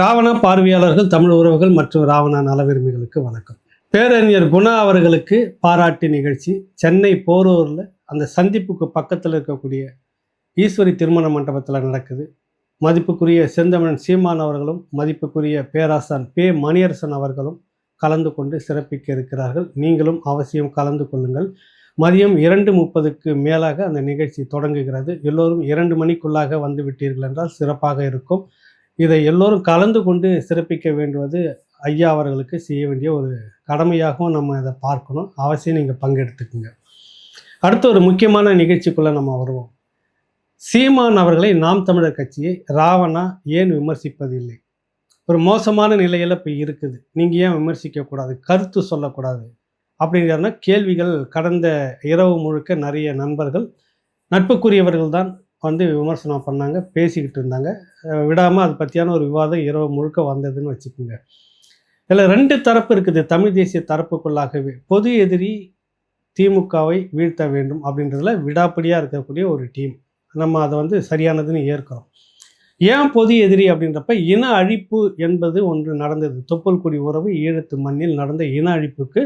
ராவண பார்வையாளர்கள் தமிழ் உறவுகள் மற்றும் ராவண நலவிரும்பிகளுக்கு வணக்கம். பேரறிஞர் குணா அவர்களுக்கு பாராட்டு நிகழ்ச்சி. சென்னை போரூரில் அந்த சந்திப்புக்கு பக்கத்தில் இருக்கக்கூடிய ஈஸ்வரி திருமண மண்டபத்தில் நடக்குது. மதிப்புக்குரிய செந்தமிழன் சீமான் அவர்களும் மதிப்புக்குரிய பேராசான் பே மணியரசன் அவர்களும் கலந்து கொண்டு சிறப்பிக்க இருக்கிறார்கள். நீங்களும் அவசியம் கலந்து கொள்ளுங்கள். மதியம் இரண்டு முப்பதுக்கு மேலாக அந்த நிகழ்ச்சி தொடங்குகிறது. எல்லோரும் இரண்டு மணிக்குள்ளாக வந்து விட்டீர்கள் என்றால் சிறப்பாக இருக்கும். இதை எல்லோரும் கலந்து கொண்டு சிறப்பிக்க வேண்டுவது ஐயா அவர்களுக்கு செய்ய வேண்டிய ஒரு கடமையாகவும் நம்ம இதை பார்க்கணும். அவசியம் நீங்கள் பங்கெடுத்துக்குங்க. அடுத்து ஒரு முக்கியமான நிகழ்ச்சிக்குள்ளே நம்ம வருவோம். சீமான் அவர்களை நாம் தமிழர் கட்சியை ராவணா ஏன் விமர்சிப்பதில்லை? ஒரு மோசமான நிலையில் இப்போ இருக்குது. நீங்கள் ஏன் விமர்சிக்கக்கூடாது கருத்து சொல்லக்கூடாது. அப்படிங்கிறனா கேள்விகள் கடந்த இரவு முழுக்க நிறைய நண்பர்கள் நட்புக்குரியவர்கள் தான் வந்து விமர்சனம் பண்ணாங்க பேசிக்கிட்டு இருந்தாங்க. விடாமல் அது பற்றியான ஒரு விவாதம் இரவு முழுக்க வந்ததுன்னு வச்சுக்கோங்க. இதில் ரெண்டு தரப்பு இருக்குது தமிழ் தேசிய தரப்புக்குள்ளாகவே. பொது எதிரி திமுகவை வீழ்த்த வேண்டும் அப்படின்றதுல விடாப்படியாக இருக்கக்கூடிய ஒரு டீம். நம்ம அதை வந்து சரியானதுன்னு ஏற்கிறோம். ஏன் பொது எதிரி அப்படின்றப்ப இன அழிப்பு என்பது ஒன்று நடந்தது. தொப்புள்குடி உறவு ஈழத்து மண்ணில் நடந்த இன அழிப்புக்கு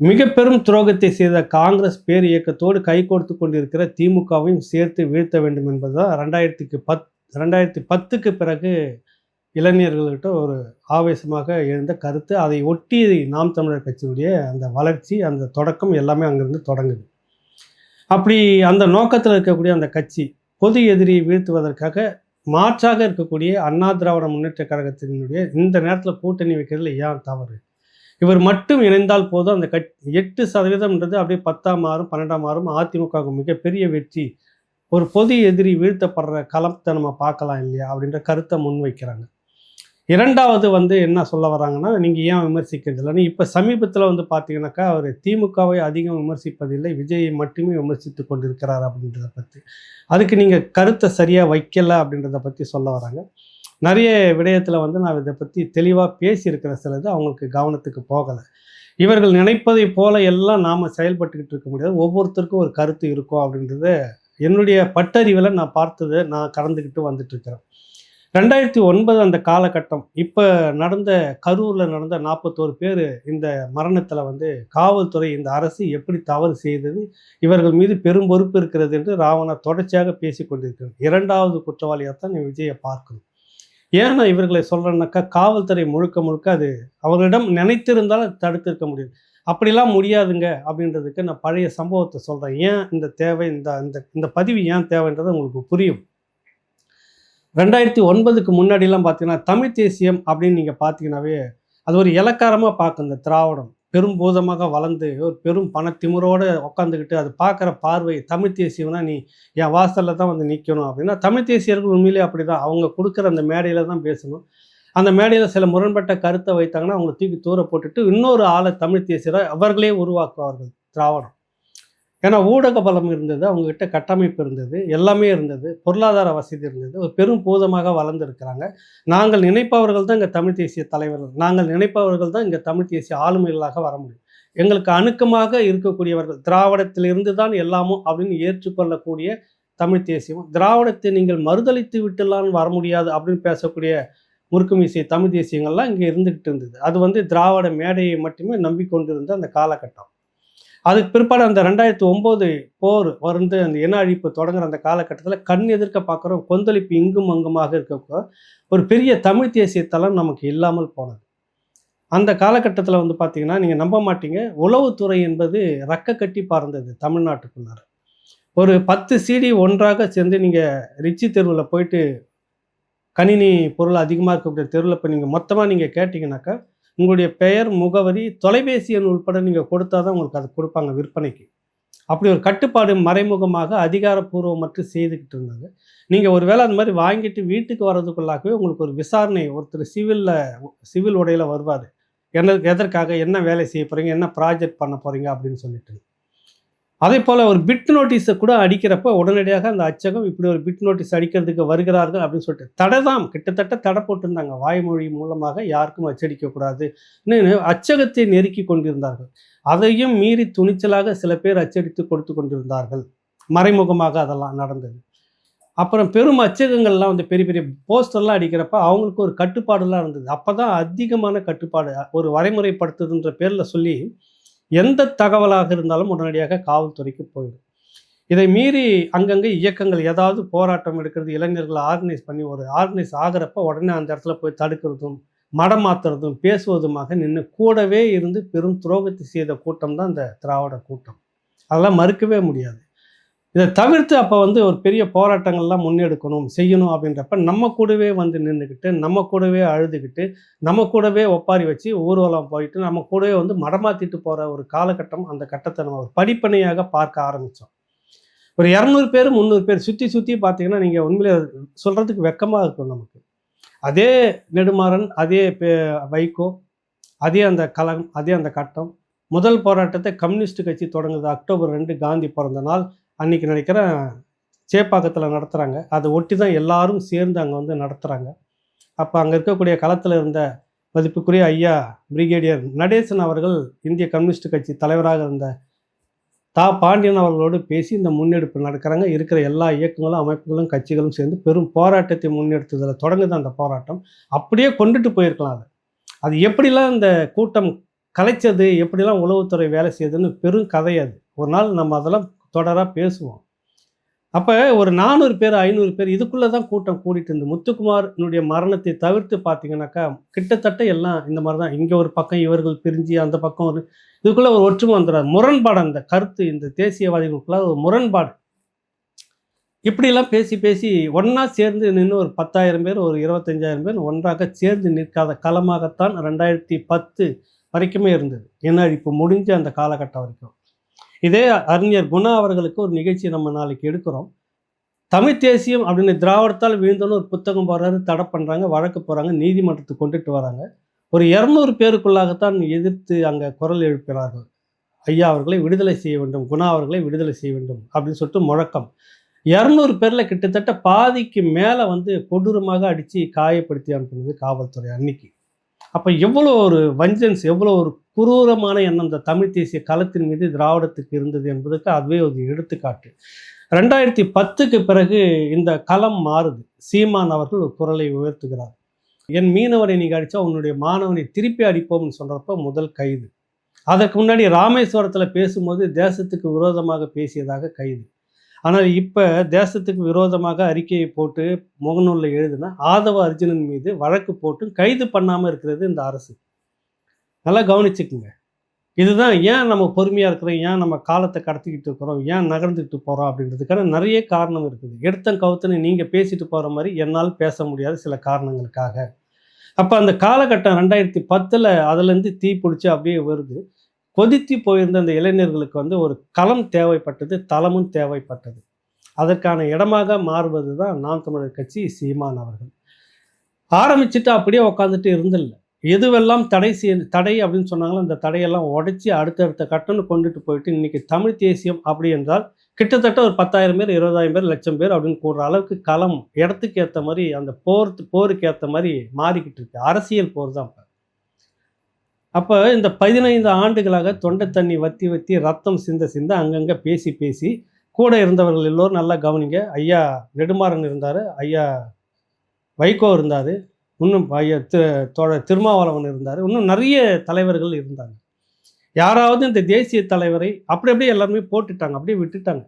மிக பெரும் துரோகத்தை செய்த காங்கிரஸ் பேர் இயக்கத்தோடு கைகோர்த்து கொண்டிருக்கிற திமுகவையும் சேர்த்து வீழ்த்த வேண்டும் என்பதுதான் ரெண்டாயிரத்துக்கு பத் ரெண்டாயிரத்தி பத்துக்கு பிறகு இளைஞர்கள்கிட்ட ஒரு ஆவேசமாக எழுந்த கருத்து அதை ஒட்டி நாம் தமிழர் கட்சியுடைய அந்த வளர்ச்சி அந்த தொடக்கம் எல்லாமே அங்கேருந்து தொடங்குது. அப்படி அந்த நோக்கத்தில் இருக்கக்கூடிய அந்த கட்சி பொது எதிரியை வீழ்த்துவதற்காக மாற்றாக இருக்கக்கூடிய அண்ணா திராவிட முன்னேற்ற கழகத்தினுடைய இந்த நேரத்தில் கூட்டணி வைக்கிறதுல ஏன் தவறு? இவர் மட்டும் இணைந்தால் போதும் அந்த கட் எட்டு சதவீதம்ன்றது அப்படியே பத்தாம் ஆறும் பன்னெண்டாம் மாறும் அதிமுகவுக்கு மிகப்பெரிய வெற்றி. ஒரு பொது எதிரி வீழ்த்தப்படுற களத்தை நம்ம பார்க்கலாம் இல்லையா அப்படின்ற கருத்தை முன்வைக்கிறாங்க இரண்டாவது வந்து என்ன சொல்ல வராங்கன்னா நீங்கள் ஏன் விமர்சிக்கிறது இல்லைன்னு இப்போ சமீபத்தில் வந்து பார்த்தீங்கன்னாக்கா அவர் திமுகவை அதிகம் விமர்சிப்பதில்லை விஜயை மட்டுமே விமர்சித்து கொண்டிருக்கிறார் அப்படின்றத பற்றி அதுக்கு நீங்கள் கருத்தை சரியாக வைக்கலை அப்படின்றத பற்றி சொல்ல வராங்க. நிறைய விடயத்தில் வந்து நான் இதை பற்றி தெளிவாக பேசியிருக்கிற சிலது அவங்களுக்கு கவனத்துக்கு போகலை. இவர்கள் நினைப்பதை போல எல்லாம் நாம் செயல்பட்டுக்கிட்டு இருக்க முடியாது. ஒவ்வொருத்தருக்கும் ஒரு கருத்து இருக்கும் அப்படின்றத என்னுடைய பட்டறிவில் நான் பார்த்ததை நான் கடந்துக்கிட்டு வந்துட்டுருக்கிறேன். ரெண்டாயிரத்தி ஒன்பது அந்த காலகட்டம் இப்போ நடந்த கரூரில் நடந்த நாற்பத்தோரு பேர் இந்த மரணத்தில் வந்து காவல்துறை இந்த அரசு எப்படி தவறு செய்தது இவர்கள் மீது பெரும் பொறுப்பு இருக்கிறது என்று ராவணா தொடர்ச்சியாக பேசி கொண்டிருக்கிறது இரண்டாவது குற்றவாளியாக தான் நீ விஜயை பார்க்கணும். ஏன் நான் இவர்களை சொல்கிறேன்னாக்கா காவல்துறை முழுக்க முழுக்க அது அவர்களிடம் நினைத்திருந்தால் தடுத்திருக்க முடியும். அப்படிலாம் முடியாதுங்க அப்படின்றதுக்கு நான் பழைய சம்பவத்தை சொல்கிறேன் ஏன் இந்த தேவை இந்த இந்த இந்த பதிவு ஏன் தேவைன்றது உங்களுக்கு புரியும். ரெண்டாயிரத்தி ஒன்பதுக்கு முன்னாடிலாம் பார்த்தீங்கன்னா தமிழ் தேசியம் அப்படின்னு நீங்கள் பார்த்தீங்கன்னாவே அது ஒரு இலக்காரமாக பார்க்கும் இந்த திராவிடம். பெரும் பூதமாக வளர்ந்து ஒரு பெரும் பணத்திமுறோடு உட்காந்துக்கிட்டு அது பார்க்குற பார்வை தமிழ் தேசியம்னா நீ என் வாசலில் தான் வந்து நிற்கணும் அப்படின்னா தமிழ் தேசியர்கள் உண்மையிலே அப்படி தான் அவங்க கொடுக்குற அந்த மேடையில் தான் பேசணும். அந்த மேடையில் சில முரண்பட்ட கருத்தை வைத்தாங்கன்னா அவங்களை தூக்கி தூர போட்டுட்டு இன்னொரு ஆளை தமிழ் தேசியரை அவர்களே உருவாக்குவார்கள் திராவிடம். ஏன்னா ஊடக பலம் இருந்தது அவங்கக்கிட்ட கட்டமைப்பு இருந்தது எல்லாமே இருந்தது பொருளாதார வசதி இருந்தது ஒரு பெரும் பூதமாக வளர்ந்துருக்கிறாங்க. நாங்கள் நினைப்பவர்கள் தான் இங்கே தமிழ் தேசிய தலைவர்கள். நாங்கள் நினைப்பவர்கள் தான் இங்கே தமிழ் தேசிய ஆளுமைகளாக வர முடியும். எங்களுக்கு அணுக்கமாக இருக்கக்கூடியவர்கள் திராவிடத்திலிருந்து தான் எல்லாமும் அப்படின்னு ஏற்றுக்கொள்ளக்கூடிய தமிழ் தேசியம். திராவிடத்தை நீங்கள் மறுதளித்து விட்டுலாம் வர முடியாது அப்படின்னு பேசக்கூடிய முறுக்குமிசை தமிழ் தேசியங்கள்லாம் இங்கே இருந்துக்கிட்டு இருந்தது. அது வந்து திராவிட மேடையை மட்டுமே நம்பிக்கொண்டிருந்த அந்த காலகட்டம். அதுக்கு பிற்பாடு அந்த ரெண்டாயிரத்தி ஒம்பது போர் வந்து அந்த இன அழிப்பு தொடங்குற அந்த காலகட்டத்தில் கண் எதிர்க்க பார்க்குறோம் கொந்தளிப்பு இங்கும் அங்குமாக இருக்க ஒரு பெரிய தமிழ் தேசிய தளம் நமக்கு இல்லாமல் போனது. அந்த காலகட்டத்தில் வந்து பார்த்தீங்கன்னா நீங்கள் நம்ப மாட்டீங்க. உளவுத்துறை என்பது ரக்க கட்டி பார்ந்தது தமிழ்நாட்டுக்குள்ளார. ஒரு பத்து சிடி ஒன்றாக சேர்ந்து நீங்கள் ரிச்சி தெருவில் போயிட்டு கணினி பொருள் அதிகமாக இருக்கக்கூடிய தெருவில் இப்போ நீங்கள் மொத்தமாக நீங்கள் கேட்டிங்கனாக்கா உங்களுடைய பெயர் முகவரி தொலைபேசி எண் உட்பட நீங்கள் கொடுத்தா தான் உங்களுக்கு அது கொடுப்பாங்க விற்பனைக்கு. அப்படி ஒரு கட்டுப்பாடு மறைமுகமாக அதிகாரப்பூர்வமற்று செய்துக்கிட்டு இருந்தாங்க. நீங்கள் ஒரு வேளை அந்த மாதிரி வாங்கிட்டு வீட்டுக்கு வர்றதுக்குள்ளாகவே உங்களுக்கு ஒரு விசாரணை ஒருத்தர் சிவிலில் சிவில் உடையில் வருவார். என்ன எதற்காக என்ன வேலை செய்ய போகிறீங்க என்ன ப்ராஜெக்ட் பண்ண போகிறீங்க அப்படின்னு சொல்லிட்டு. அதே போல் ஒரு பிட் நோட்டீஸை கூட அடிக்கிறப்ப உடனடியாக அந்த அச்சகம் இப்படி ஒரு பிட் நோட்டீஸ் அடிக்கிறதுக்கு வருகிறார்கள் அப்படின்னு சொல்லிட்டு தடை தான் கிட்டத்தட்ட தடை போட்டிருந்தாங்க. வாய்மொழி மூலமாக யாருக்கும் அச்சடிக்கக்கூடாதுன்னு அச்சகத்தை நெருக்கி கொண்டிருந்தார்கள். அதையும் மீறி துணிச்சலாக சில பேர் அச்சடித்து கொடுத்து கொண்டிருந்தார்கள். மறைமுகமாக அதெல்லாம் நடந்தது. அப்புறம் பெரும் அச்சகங்கள்லாம் வந்து பெரிய பெரிய போஸ்டர்லாம் அடிக்கிறப்ப அவங்களுக்கு ஒரு கட்டுப்பாடுலாம் இருந்தது. அப்போ தான் அதிகமான கட்டுப்பாடு ஒரு வரைமுறைப்படுத்துதுன்ற பேரில் சொல்லி எந்த தகவலாக இருந்தாலும் உடனடியாக காவல்துறைக்கு போயிடும். இதை மீறி அங்கங்கே இயக்கங்கள் ஏதாவது போராட்டம் எடுக்கிறது இளைஞர்களை ஆர்கனைஸ் பண்ணி ஒரு ஆர்கனைஸ் ஆகிறப்ப உடனே அந்த இடத்துல போய் தடுக்கிறதும் மடம் பேசுவதுமாக நின்று கூடவே இருந்து பெரும் துரோகத்தை செய்த கூட்டம் தான் இந்த திராவிட கூட்டம். அதெல்லாம் மறுக்கவே முடியாது. இதை தவிர்த்து அப்போ வந்து ஒரு பெரிய போராட்டங்கள்லாம் முன்னெடுக்கணும் செய்யணும் அப்படின்றப்ப நம்ம கூடவே வந்து நின்றுக்கிட்டு நம்ம கூடவே அழுதுகிட்டு நம்ம கூடவே ஒப்பாரி வச்சு ஊர்வலம் போயிட்டு நம்ம கூடவே வந்து மடமாத்திட்டு போகிற ஒரு காலகட்டம் அந்த கட்டத்தை நம்ம ஒரு படிப்பனையாக பார்க்க ஆரம்பித்தோம் ஒரு இரநூறு பேர் முந்நூறு பேர் சுற்றி சுற்றி பார்த்தீங்கன்னா நீங்கள் உண்மையிலே சொல்கிறதுக்கு வெக்கமாக இருக்கும் நமக்கு. அதே நெடுமாறன் அதே வைகோ அதே அந்த களம் அதே அந்த கட்டம். முதல் போராட்டத்தை கம்யூனிஸ்ட் கட்சி தொடங்குது. அக்டோபர் ரெண்டு காந்தி பிறந்த நாள். அன்றைக்கி நினைக்கிறேன் சேப்பாக்கத்தில் நடத்துகிறாங்க அதை ஒட்டி தான் எல்லாரும் சேர்ந்து அங்கே வந்து நடத்துகிறாங்க அப்போ அங்கே இருக்கக்கூடிய களத்தில் இருந்த மதிப்புக்குரிய ஐயா பிரிகேடியர் நடேசன் அவர்கள் இந்திய கம்யூனிஸ்ட் கட்சி தலைவராக இருந்த தா. பாண்டியன் அவர்களோடு பேசி இந்த முன்னெடுப்பு நடக்கிறாங்க. இருக்கிற எல்லா இயக்கங்களும் அமைப்புகளும் கட்சிகளும் சேர்ந்து பெரும் போராட்டத்தை முன்னெடுத்ததில் தொடங்குது அந்த போராட்டம். அப்படியே கொண்டுட்டு போயிருக்கலாம் அது. அது எப்படிலாம் இந்த கூட்டம் கலைச்சது எப்படிலாம் உளவுத்துறை வேலை செய்யுதுன்னு பெரும் கதை அது. ஒரு நாள் நம்ம அதெல்லாம் தொடராக பேசுவோம். அப்போ ஒரு நானூறு பேர் ஐநூறு பேர் இதுக்குள்ளே தான் கூட்டம் கூடிட்டு இருந்து முத்துக்குமாரனுடைய மரணத்தை தவிர்த்து பார்த்தீங்கன்னாக்கா கிட்டத்தட்ட எல்லாம் இந்த மாதிரி தான். இங்கே ஒரு பக்கம் இவர்கள் பிரிஞ்சு அந்த பக்கம் ஒரு இதுக்குள்ளே ஒரு ஒற்றுமை வந்துடாது முரண்பாடு அந்த கருத்து இந்த தேசியவாதிகளுக்குள்ள ஒரு முரண்பாடு. இப்படிலாம் பேசி பேசி ஒன்றா சேர்ந்து நின்று ஒரு பத்தாயிரம் பேர் ஒரு இருபத்தஞ்சாயிரம் பேர் ஒன்றாக சேர்ந்து நிற்காத களமாகத்தான் ரெண்டாயிரத்தி பத்து வரைக்குமே இருந்தது. இன இப்போ முடிஞ்ச அந்த காலகட்டம் வரைக்கும். இதே அறிஞர் குணா அவர்களுக்கு ஒரு நிகழ்ச்சி நம்ம நாளைக்கு எடுக்கிறோம். தமிழ் தேசியம் அப்படின்னு திராவிடத்தால் வீழ்ந்தோன்னு ஒரு புத்தகம் போடுறாரு தடை பண்ணுறாங்க வழக்கு போகிறாங்க நீதிமன்றத்துக்கு கொண்டுட்டு வராங்க. ஒரு இரநூறு பேருக்குள்ளாகத்தான் எதிர்த்து அங்கே குரல் எழுப்பினார்கள். ஐயா அவர்களை விடுதலை செய்ய வேண்டும் குணா அவர்களை விடுதலை செய்ய வேண்டும் அப்படின்னு சொல்லிட்டு முழக்கம். இரநூறு பேரில் கிட்டத்தட்ட பாதிக்கு மேலே வந்து கொடூரமாக அடித்து காயப்படுத்தி அனுப்புனது காவல்துறை அன்னைக்கு. அப்போ எவ்வளோ ஒரு வஞ்சன்ஸ் எவ்வளோ ஒரு குரூரமான எண்ணம் இந்த தமிழ் தேசிய களத்தின் மீது திராவிடத்துக்கு இருந்தது என்பதற்கு அதுவே ஒரு எடுத்துக்காட்டு. ரெண்டாயிரத்தி பத்துக்கு பிறகு இந்த களம் மாறுது. சீமான் அவர்கள் ஒரு குரலை உயர்த்துகிறார். என் மீனவரை நீங்கள் அடித்தா உன்னுடைய மாணவனை திருப்பி அடிப்போம்னு சொல்கிறப்ப முதல் கைது. அதற்கு முன்னாடி ராமேஸ்வரத்தில் பேசும்போது தேசத்துக்கு விரோதமாக பேசியதாக கைது. ஆனால் இப்போ தேசத்துக்கு விரோதமாக அறிக்கையை போட்டு முகநூலில் எழுதுனா ஆதவ அர்ஜுனன் மீது வழக்கு போட்டு கைது பண்ணாமல் இருக்கிறது இந்த அரசு. நல்லா கவனிச்சுக்குங்க. இதுதான் ஏன் நம்ம பொறுமையாக இருக்கிறோம்? ஏன் நம்ம காலத்தை கடத்திக்கிட்டு இருக்கிறோம்? ஏன் நகர்ந்துக்கிட்டு போகிறோம் அப்படின்றதுக்கான நிறைய காரணம் இருக்குது. எடுத்தம் கவுத்துன்னு நீங்கள் பேசிட்டு போகிற மாதிரி என்னால் பேச முடியாத சில காரணங்களுக்காக. அப்போ அந்த காலகட்டம் ரெண்டாயிரத்தி பத்தில் அதுலேருந்து தீ பிடிச்சி அப்படியே வருது. கொதித்து போயிருந்த அந்த இளைஞர்களுக்கு வந்து ஒரு களம் தேவைப்பட்டது தளமும் தேவைப்பட்டது. அதற்கான இடமாக மாறுவது தான் நாம் தமிழர் கட்சி சீமான் அவர்கள். ஆரம்பிச்சுட்டு அப்படியே உட்காந்துட்டு இருந்தில்ல. எதுவெல்லாம் தடை செய்ய தடை அப்படின்னு சொன்னாங்களோ அந்த தடையெல்லாம் உடைச்சி அடுத்தடுத்த கட்டணம் கொண்டுட்டு போயிட்டு இன்னைக்கு தமிழ் தேசியம் அப்படி என்றால் கிட்டத்தட்ட ஒரு பத்தாயிரம் பேர் இருபதாயிரம் பேர் லட்சம் பேர் அப்படின்னு கூடுற அளவுக்கு களம் இடத்துக்கு ஏற்ற மாதிரி அந்த போர் போருக்கு ஏற்ற மாதிரி மாறிக்கிட்டு இருக்கு. அரசியல் போர் தான் இப்போ. அப்போ இந்த பதினைந்து ஆண்டுகளாக தொண்டை தண்ணி வத்தி வத்தி ரத்தம் சிந்த சிந்த அங்கங்கே பேசி பேசி கூட இருந்தவர்கள் எல்லோரும் நல்லா கவனிங்க. ஐயா நெடுமாறன் இருந்தார் ஐயா வைகோ இருந்தார் இன்னும் ஐயா தோழர் திருமாவளவன் இருந்தார் இன்னும் நிறைய தலைவர்கள் இருந்தாங்க. யாராவது இந்த தேசிய தலைவரை அப்படி அப்படியே எல்லாருமே போட்டுட்டாங்க அப்படியே விட்டுட்டாங்க.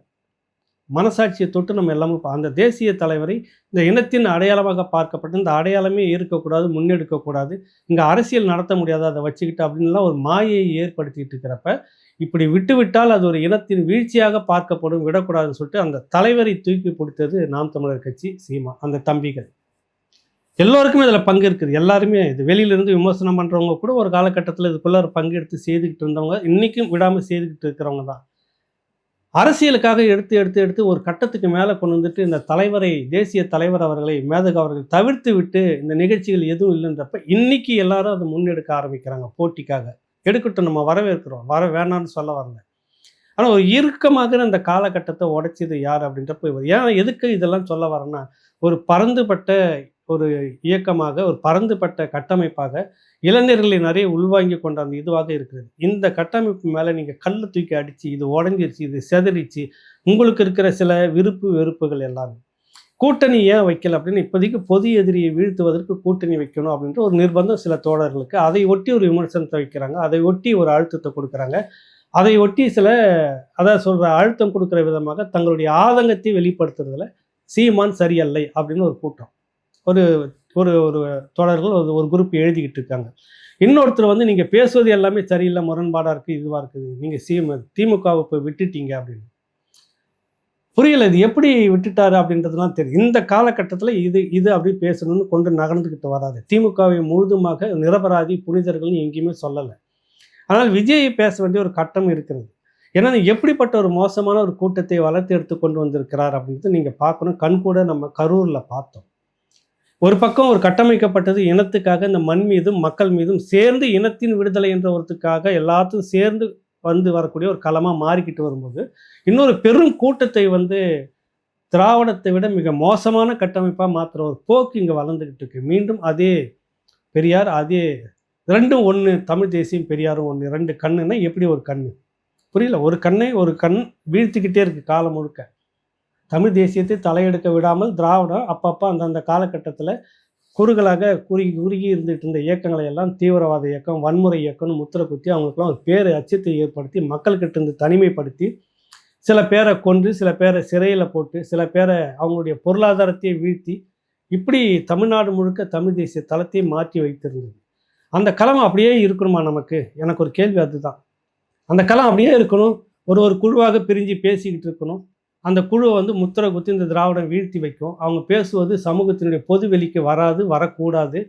மனசாட்சியை தொட்டு நம்ம எல்லாமே அந்த தேசிய தலைவரை இந்த இனத்தின் அடையாளமாக பார்க்கப்பட்டு இந்த அடையாளமே இருக்கக்கூடாது முன்னெடுக்கக்கூடாது இங்கே அரசியல் நடத்த முடியாது அதை வச்சுக்கிட்டு அப்படின்லாம் ஒரு மாயை ஏற்படுத்திட்டு இருக்கிறப்ப இப்படி விட்டுவிட்டால் அது ஒரு இனத்தின் வீழ்ச்சியாக பார்க்கப்படும் விடக்கூடாதுன்னு சொல்லிட்டு அந்த தலைவரை தூக்கி பிடித்தது நாம் தமிழர் கட்சி சீமா அந்த தம்பிகள். எல்லோருக்குமே இதில் பங்கு இருக்குது. எல்லாருமே இது வெளியிலேருந்து விமர்சனம் பண்ணுறவங்க கூட ஒரு காலகட்டத்தில் இதுக்குள்ளே ஒரு பங்கெடுத்து செய்துக்கிட்டு இருந்தவங்க இன்றைக்கும் விடாமல் செய்துக்கிட்டு இருக்கிறவங்க தான். அரசியலுக்காக எடுத்து எடுத்து எடுத்து ஒரு கட்டத்துக்கு மேலே கொண்டு வந்துட்டு இந்த தலைவரை தேசிய தலைவர் அவர்களை மேதக அவர்கள் தவிர்த்து விட்டு இந்த நிகழ்ச்சிகள் எதுவும் இல்லைன்றப்ப இன்னைக்கு எல்லாரும் அதை முன்னெடுக்க ஆரம்பிக்கிறாங்க போட்டிக்காக. எடுக்கட்டும் நம்ம வரவேற்கிறோம். வர வேணாம்னு சொல்ல வரல. ஆனால் ஒரு இறுக்கமாக அந்த காலகட்டத்தை உடைச்சது யார் அப்படின்றப்ப ஏன் எதுக்கு இதெல்லாம் சொல்ல வரேன்னா ஒரு பறந்துபட்ட ஒரு இயக்கமாக ஒரு பறந்துபட்ட கட்டமைப்பாக இளைஞர்களை நிறைய உள்வாங்கி கொண்ட அந்த இதுவாக இருக்கிறது. இந்த கட்டமைப்பு மேலே நீங்கள் கல் தூக்கி அடித்து இது உடஞ்சிருச்சு இது செதறிச்சு உங்களுக்கு இருக்கிற சில விருப்பு வெறுப்புகள் எல்லாமே. கூட்டணி ஏன் வைக்கல அப்படின்னு இப்போதைக்கு பொது எதிரியை வீழ்த்துவதற்கு கூட்டணி வைக்கணும் அப்படின்ற ஒரு நிர்பந்தம் சில தோழர்களுக்கு. அதை ஒட்டி ஒரு விமர்சனத்தை வைக்கிறாங்க. அதை ஒட்டி ஒரு அழுத்தத்தை கொடுக்குறாங்க. அதை ஒட்டி சில அதான் சொல்கிற அழுத்தம் கொடுக்குற விதமாக தங்களுடைய ஆதங்கத்தை வெளிப்படுத்துறதுல சீமான் சரியல்லை அப்படின்னு ஒரு கூட்டம். ஒரு ஒரு ஒரு தொடர்கள் ஒரு ஒரு குரூப் எழுதிக்கிட்டு இருக்காங்க. இன்னொருத்தர் வந்து நீங்கள் பேசுவது எல்லாமே சரியில்லை முரண்பாடாக இருக்குது இதுவாக இருக்குது. நீங்கள் சீம திமுகவை போய் விட்டுட்டீங்க அப்படின்னு. புரியல இது எப்படி விட்டுட்டாரு அப்படின்றதுலாம் தெரியும். இந்த காலகட்டத்தில் இது இது அப்படி பேசணும்னு கொண்டு நகர்ந்துக்கிட்டு வராது திமுகவை முழுதுமாக நிரபராதி புனிதர்கள்னு எங்கேயுமே சொல்லலை. ஆனால் விஜயை பேச வேண்டிய ஒரு கட்டம் இருக்கிறது. ஏன்னா எப்படிப்பட்ட ஒரு மோசமான ஒரு கூட்டத்தை வளர்த்து எடுத்து கொண்டு வந்திருக்கிறார் அப்படின்றது நீங்கள் பார்க்கணும். கண் கூட நம்ம கரூரில் பார்த்தோம். ஒரு பக்கம் ஒரு கட்டமைக்கப்பட்டது இனத்துக்காக இந்த மண் மீதும் மக்கள் மீதும் சேர்ந்து இனத்தின் விடுதலை என்ற ஒருத்துக்காக எல்லாத்தையும் சேர்ந்து வந்து வரக்கூடிய ஒரு களமாக மாறிக்கிட்டு வரும்போது இன்னொரு பெரும் கூட்டத்தை வந்து திராவிடத்தை விட மிக மோசமான கட்டமைப்பாக மாற்றுற ஒரு போக்கு இங்கே வளர்ந்துக்கிட்டு இருக்கு. மீண்டும் அதே பெரியார் அதே ரெண்டும் ஒன்று தமிழ் தேசியம் பெரியாரும் ஒன்று ரெண்டு கண்ணுன்னா எப்படி ஒரு கண்ணு? புரியல? ஒரு கண்ணை ஒரு கண் வீழ்த்திக்கிட்டே இருக்குது காலம் முழுக்க. தமிழ் தேசியத்தை தலையெடுக்க விடாமல் திராவிடம் அப்பப்போ அந்தந்த காலகட்டத்தில் குறுகலாக குறுகி குறுகி இருந்துகிட்டு இருந்த இயக்கங்களை எல்லாம் தீவிரவாத இயக்கம் வன்முறை இயக்கம்னு முத்திர குத்தி அவங்களுக்குலாம் ஒரு பேர் அச்சத்தை ஏற்படுத்தி மக்கள்கிட்ட இருந்து தனிமைப்படுத்தி சில பேரை கொன்று சில பேரை சிறையில் போட்டு சில பேரை அவங்களுடைய பொருளாதாரத்தையே வீழ்த்தி இப்படி தமிழ்நாடு முழுக்க தமிழ் தேசிய தளத்தை மாற்றி வைத்திருந்தது. அந்த களம் அப்படியே இருக்கணுமா நமக்கு? எனக்கு ஒரு கேள்வி அதுதான். அந்த களம் அப்படியே இருக்கணும். ஒரு ஒரு குழுவாக பிரிஞ்சு பேசிக்கிட்டு இருக்கணும். அந்த குழுவை வந்து முத்திரை குத்தி இந்த திராவிடம் வீழ்த்தி வைக்கும். அவங்க பேசுவது சமூகத்தினுடைய பொது வெளிக்கு வராது வரக்கூடாது.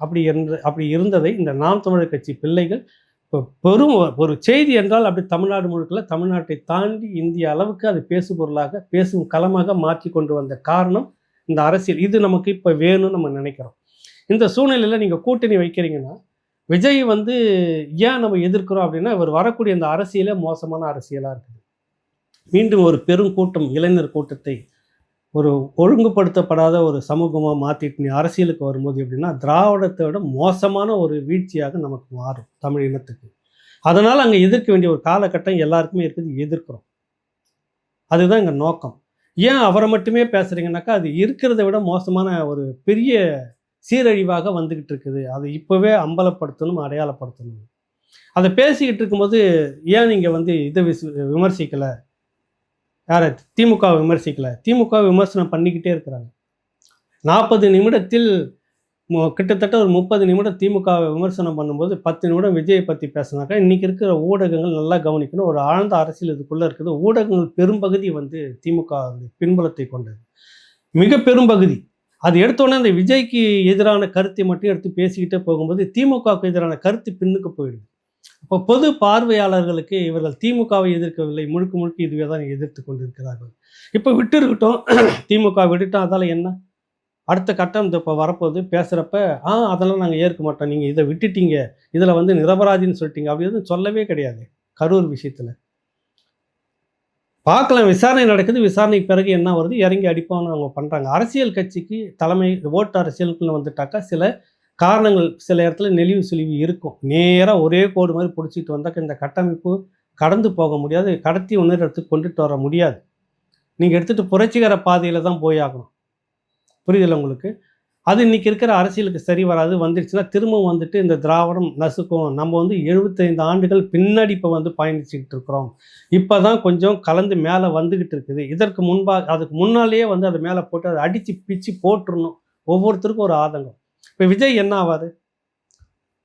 அப்படி என்று அப்படி இருந்ததை இந்த நாம் தமிழர் கட்சி பிள்ளைகள் இப்போ பெரும் ஒரு செய்தி என்றால் அப்படி தமிழ்நாடு முழுக்கல தமிழ்நாட்டை தாண்டி இந்திய அளவுக்கு அது பேசுபொருளாக பேசும் களமாக மாற்றி கொண்டு வந்த காரணம் இந்த அரசியல். இது நமக்கு இப்போ வேணும்னு நம்ம நினைக்கிறோம். இந்த சூழ்நிலையில் நீங்கள் கூட்டணி வைக்கிறீங்கன்னா விஜய் வந்து ஏன் நம்ம எதிர்க்கிறோம் அப்படின்னா இவர் வரக்கூடிய இந்த அரசியலே மோசமான அரசியலாக இருக்குது மீண்டும் ஒரு பெரும் கூட்டம் இளைஞர் கூட்டத்தை ஒரு ஒழுங்குபடுத்தப்படாத ஒரு சமூகமாக மாற்றிட்டு நீ அரசியலுக்கு வரும்போது எப்படின்னா திராவிடத்தை விட மோசமான ஒரு வீழ்ச்சியாக நமக்கு மாறும் தமிழ் இனத்துக்கு. அதனால் அங்கே எதிர்க்க வேண்டிய ஒரு காலகட்டம் எல்லாருக்குமே இருக்குது எதிர்க்கிறோம். அதுதான் எங்கள் நோக்கம். ஏன் அவரை மட்டுமே பேசுகிறீங்கனாக்கா அது இருக்கிறத விட மோசமான ஒரு பெரிய சீரழிவாக வந்துக்கிட்டு இருக்குது. அதை இப்போவே அம்பலப்படுத்தணும் அடையாளப்படுத்தணும். அதை பேசிக்கிட்டு இருக்கும்போது ஏன் நீங்கள் வந்து இதை விமர்சிக்கலை? யாரை? திமுக விமர்சிக்கல. திமுக விமர்சனம் பண்ணிக்கிட்டே இருக்கிறாங்க. நாற்பது நிமிடத்தில் கிட்டத்தட்ட ஒரு முப்பது நிமிடம் திமுக விமர்சனம் பண்ணும்போது பத்து நிமிடம் விஜயை பற்றி பேசினாக்கா இன்றைக்கி இருக்கிற ஊடகங்கள் நல்லா கவனிக்கணும். ஒரு ஆழ்ந்த அரசியல் இதுக்குள்ளே இருக்குது. ஊடகங்கள் பெரும்பகுதி வந்து திமுக வுடைய பின்புலத்தை கொண்டது. மிக பெரும்பகுதி. அது எடுத்தோடனே அந்த விஜய்க்கு எதிரான கருத்தை மட்டும் எடுத்து பேசிக்கிட்டே போகும்போது திமுகவுக்கு எதிரான கருத்து பின்னுக்கு போயிடுது. அப்போ பொது பார்வையாளர்களுக்கு இவர்கள் திமுகவை எதிர்க்கவில்லை. முழுக்க முழுக்க இதுவே தான் எதிர்த்து கொண்டிருக்கிறார்கள். இப்போ விட்டு இருக்கட்டும் திமுக விட்டுட்டோம் அதால் என்ன? அடுத்த கட்டம் இந்த இப்போ வரப்போகுது. பேசுகிறப்ப ஆ அதெல்லாம் நாங்கள் ஏற்க மாட்டோம். நீங்கள் இதை விட்டுட்டீங்க. இதில் வந்து நிரபராதின்னு சொல்லிட்டீங்க. அப்படி எதுவும் சொல்லவே கிடையாது. கரூர் விஷயத்தில். பார்க்கலாம். விசாரணை நடக்குது. விசாரணைக்கு பிறகு என்ன வருது? இறங்கி அடிப்பான்னு அவங்க பண்ணுறாங்க அரசியல் கட்சிக்கு தலைமை ஓட்டு அரசியலுக்குள்ளே வந்துட்டாக்கா சில காரணங்கள் சில இடத்துல நெளிவு சுழிவு இருக்கும். நேராக ஒரே கோடு மாதிரி பிடிச்சிட்டு வந்தாக்க இந்த கட்டமைப்பு கடந்து போக முடியாது. கடத்தி ஒன்று இடத்துக்கு கொண்டுட்டு வர முடியாது. நீங்கள் எடுத்துகிட்டு புரட்சிகர பாதையில் தான் போய் ஆகணும். உங்களுக்கு? அது இன்றைக்கி இருக்கிற அரசியலுக்கு சரி வராது. வந்துடுச்சுன்னா திரும்பவும் வந்துட்டு இந்த திராவிடம் நசுக்கும். நம்ம வந்து எழுபத்தைந்து ஆண்டுகள் பின்னாடி இப்போ வந்து பயணிச்சுக்கிட்டு இருக்கிறோம். இப்போ தான் கொஞ்சம் கலந்து மேலே வந்துக்கிட்டு இருக்குது. இதற்கு முன்பாக அதுக்கு முன்னாலேயே வந்து அதை மேலே போட்டு அதை அடித்து பிச்சு போட்டுருணும் ஒவ்வொருத்தருக்கும் ஒரு ஆதங்கம். இப்போ விஜய் என்ன ஆவார்?